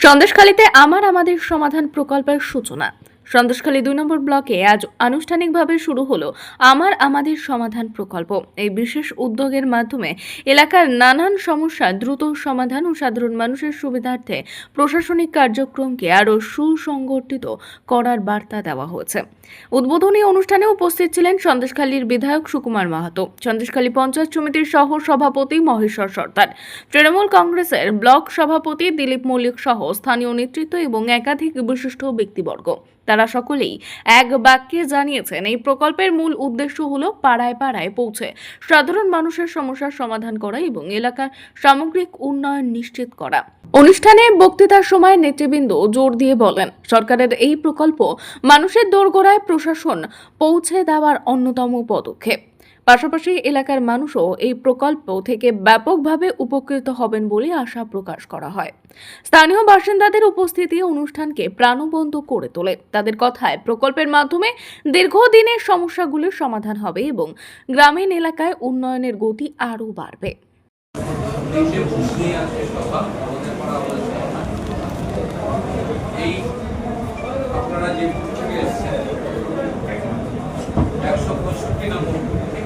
সন্দেশখালীতে আমার আমাদের সমাধান প্রকল্পের সূচনা। সন্দেশখালী দুই নম্বর ব্লকে আজ আনুষ্ঠানিকভাবে শুরু হলো আমার আমাদের সমাধান প্রকল্প। এই বিশেষ উদ্যোগের মাধ্যমে এলাকার নানান সমস্যা দ্রুত সমাধান ও সাধারণ মানুষের সুবিধার্থে প্রশাসনিক কার্যক্রমকে আরও সুসংগঠিত করার বার্তা দেওয়া হয়েছে। উদ্বোধনী অনুষ্ঠানে উপস্থিত ছিলেন সন্দেশখালীর বিধায়ক সুকুমার মাহাতো সন্দেশখালী পঞ্চায়েত সমিতির সহ সভাপতি মহেশ্বর সর্দার, তৃণমূল কংগ্রেসের ব্লক সভাপতি দিলীপ মল্লিক সহ স্থানীয় নেতৃত্ব এবং একাধিক বিশিষ্ট ব্যক্তিবর্গ। তারা সকলেই এক বাক্যে জানিয়েছেন, এই প্রকল্পের মূল উদ্দেশ্য হল পাড়ায় পাড়ায় পৌঁছে সাধারণ মানুষের সমস্যার সমাধান করা এবং এলাকার সামগ্রিক উন্নয়ন নিশ্চিত করা। অনুষ্ঠানে বক্তৃতার সময় নেতৃবৃন্দ জোর দিয়ে বলেন, সরকারের এই প্রকল্প মানুষের দোরগোড়ায় প্রশাসন পৌঁছে দেওয়ার অন্যতম পদক্ষেপ। পাশাপাশি এলাকার মানুষও এই প্রকল্প থেকে ব্যাপকভাবে উপকৃত হবেন বলে আশা প্রকাশ করা হয়। স্থানীয় বাসিন্দাদের উপস্থিতি অনুষ্ঠানকে প্রাণবন্ত করে তোলে। তাদের কথায় প্রকল্পের মাধ্যমে দীর্ঘদিনের সমস্যাগুলির সমাধান হবে এবং গ্রামীণ এলাকায় উন্নয়নের গতি আরও বাড়বে। এই আপনারা যে বুথ থেকে এসেছেন একশো পঁয়ষট্টি নম্বর বুথ থেকে।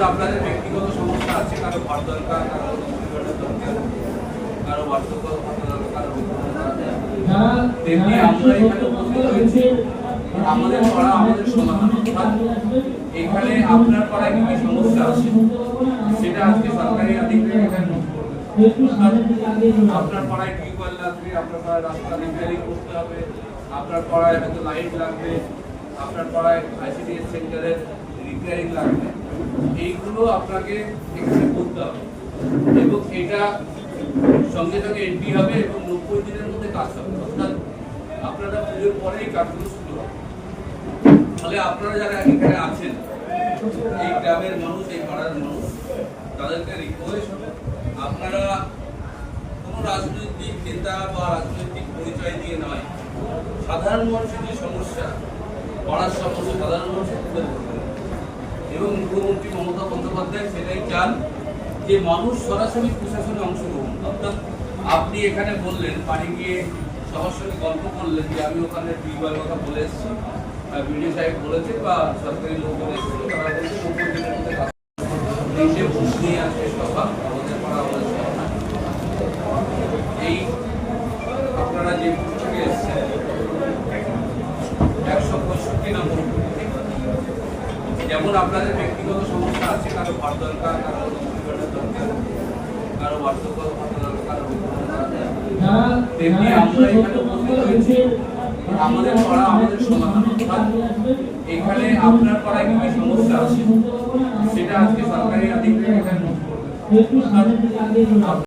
যেমন আপনাদের ব্যক্তিগত সমস্যা আছে কারও ভাত দরকার কারও দরকার কারও বার্ধক্য কারও তেমনি আমরা এখানে উপস্থিত হয়েছি। আমাদের পাড়া আমাদের সমাধান এখানে আপনার পাড়ায় কি কি সমস্যা আছে? সেটা আজকে সরকারি আধিকারিক এখানে আপনার পাড়ায় টিউবওয়েল লাগবে আপনার পাড়ায় রাস্তা রিপেয়ারিং করতে হবে। আপনার পাড়ায় হয়তো লাইট লাগবে। আপনার পাড়ায় আইসিডিএস সেন্টারের রিপেয়ারিং লাগবে। এইগুলো আপনাকে এখানে করতে হবে। এবং এটা সঙ্গে সঙ্গে এন্ট্রি হবে এবং নব্বই দিনের মধ্যে কাজ হবে। অর্থাৎ আপনারা পুজোর পরেই কাজগুলো শুরু হবে। ফলে আপনারা যারা এখানে আছেন, এই গ্রামের মানুষ, এই পাড়ার মানুষ, তাদেরকে রিকোয়েস্ট আপনারা কোনো রাজনৈতিক নেতা বা রাজনৈতিক পরিচয় দিয়ে নয়। সাধারণ মানুষের যে সমস্যা, পাড়ার সমস্যা, সাধারণ মানুষের তুলে ধরবেন এবং মুখ্যমন্ত্রী মমতা বন্দ্যোপাধ্যায় সেটাই চান যে মানুষ সরাসরি প্রশাসনে অংশগ্রহণ অর্থাৎ আপনি এখানে বললেন, বাড়ি গিয়ে সবার সঙ্গে গল্প করলেন যে আমি ওখানে টিউবওয়েল কথা বলে এসেছি। বিডিও সাহেব বলেছে বা সরকারি লোক এসেছিল তারা বলছে দিনের মধ্যে নিয়ে আসে সভা আমাদের পাড়া আমাদের এই আপনারা যে থেকে এসেছেন, একশো পঁয়ষট্টি নম্বর। যেমন আপনাদের ব্যক্তিগত সমস্যা আছে, কারও ভাত দরকার, কারও কারও বার্ধক্য তেমনি আমরা এখানে উপস্থিত হয়েছি আমাদের পাড়া আমাদের সমাধান। এখানে আপনার পাড়ায় কি সমস্যা আছে, সেটা আজকে সরকারি আধিকারিক